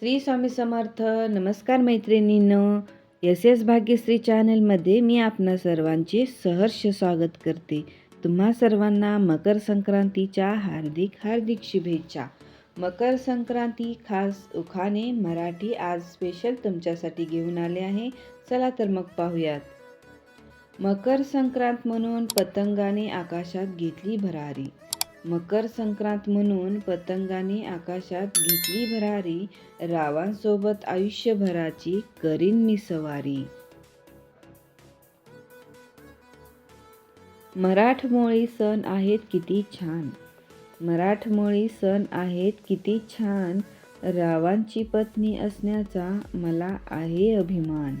श्री स्वामी समर्थ नमस्कार मैत्रिणीनं. S S Bhagyashree चॅनलमध्ये मी आपणा सर्वांचे सहर्ष स्वागत करते. तुम्हा सर्वांना मकर संक्रांतीच्या हार्दिक हार्दिक शुभेच्छा. मकर संक्रांती खास उखाणे मराठी आज स्पेशल तुमच्यासाठी घेऊन आले आहे. चला तर मग पाहूयात. मकर संक्रांत म्हणून पतंगाने आकाशात घेतली भरारी. मकर संक्रांत म्हणून पतंगाने आकाशात घेतली भरारी रावांसोबत आयुष्यभराची करीन मी सवारी. मराठमोळी सण आहेत किती छान. मराठमोळी सण आहेत किती छान. रावांची पत्नी असण्याचा मला आहे अभिमान.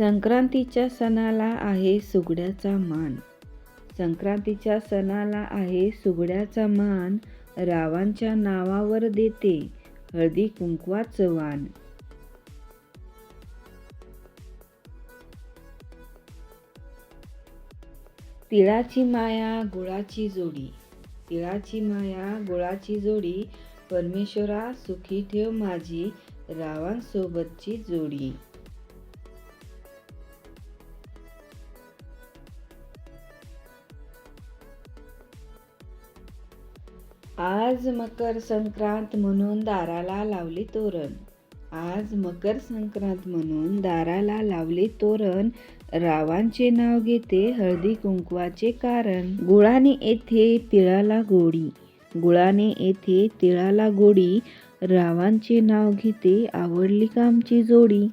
संक्रांतीच्या सणाला आहे सुगड्याचा मान. संक्रांतीच्या सणाला आहे सुगड्याचा मान. रावांच्या नावावर देते हळदी कुंकवाचं वाण. तिळाची माया गुळाची जोडी. तिळाची माया गुळाची जोडी. परमेश्वरा सुखी ठेव माझी रावांसोबतची जोडी. आज मकर संक्रांत म्हणून दाराला लावले तोरण. आज मकर संक्रांत म्हणून दाराला लावले तोरण. रावांचे नाव घेते हळदी कुंकवाचे कारण. गुळाने येथे तिळाला गोडी. गुळाने येथे तिळाला गोडी. रावांचे नाव घेते आवडली कामची जोडी.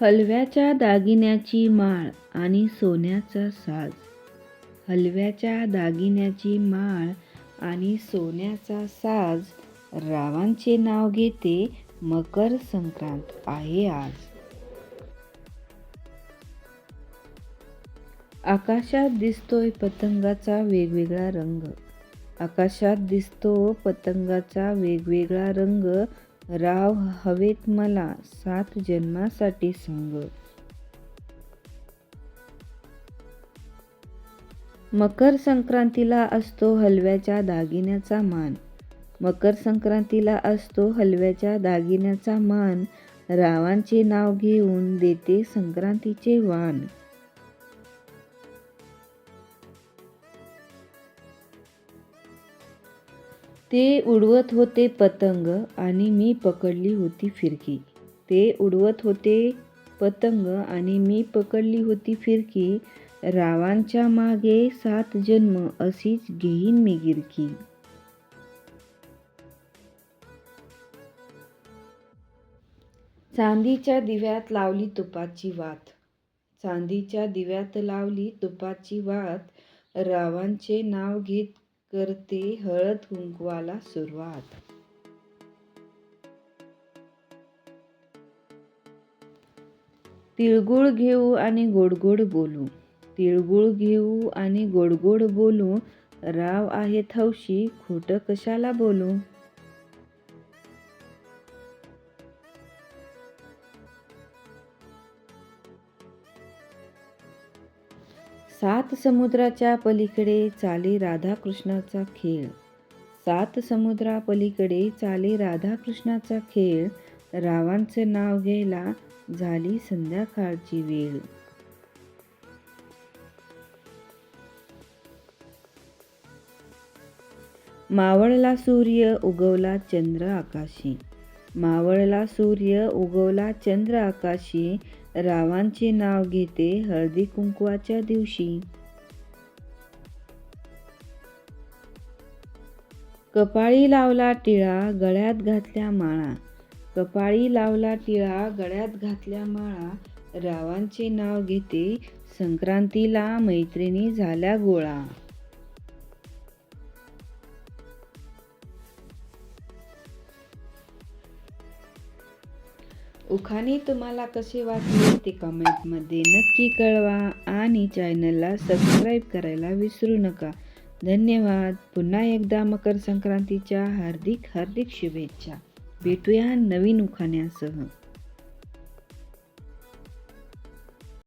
हलव्याच्या दागिन्याची माळ आणि सोन्याचा साज. हलव्याच्या दागिन्याची माळ आणि सोन्याचा साज रावांचे नाव घेते मकर संक्रांत आहे आज. आकाशात दिसतोय पतंगाचा वेगवेगळा रंग. आकाशात दिसतो पतंगाचा वेगवेगळा रंग राव हवेत मला सात जन्मासाठी संग. मकर संक्रांतीला असतो हलव्याच्या दागिन्याचा मान. मकर संक्रांतीला असतो हलव्याच्या दागिन्याचा मान. रावांचे नाव घेऊन देते संक्रांतीचे वाण. ते उडवत होते पतंग आणि मी पकडली होती फिरकी. ते उडवत होते पतंग आणि मी पकडली होती फिरकी. रावांच्या मागे सात जन्म अशीच घेईन मी गिरकी. चांदीच्या दिव्यात लावली तुपाची वात. चांदीच्या दिव्यात लावली तुपाची वात. रावांचे नाव घेत करते हळद कुंकवाला सुरुवात. तिळगुळ घेऊ आणि गोडगोड बोलू. तिळगुळ घेऊ आणि गोडगोड बोलू. राव आहेत हौशी खोटं कशाला बोलू? सात समुद्राच्या पलीकडे चाले राधाकृष्णाचा खेळ. सात समुद्रापलीकडे चाले राधाकृष्णाचा खेळ. रावांचं नाव घ्यायला झाली संध्याकाळची वेळ. मावळला सूर्य उगवला चंद्र आकाशी. मावळला सूर्य उगवला चंद्र आकाशी. रावांचे नाव घेते हळदी कुंकवाच्या दिवशी. कपाळी लावला टिळा गळ्यात घातल्या माळा. कपाळी लावला टिळा गळ्यात घातल्या माळा. रावांचे नाव घेते संक्रांतीला मैत्रिणी झाल्या गोळा. उखाणे तुम्हाला कसे वाटले ते कमेंटमध्ये नक्की कळवा आणि चॅनलला सबस्क्राईब करायला विसरू नका. धन्यवाद. पुन्हा एकदा मकर संक्रांतीच्या हार्दिक हार्दिक शुभेच्छा. भेटूया नवीन उखाण्यासह.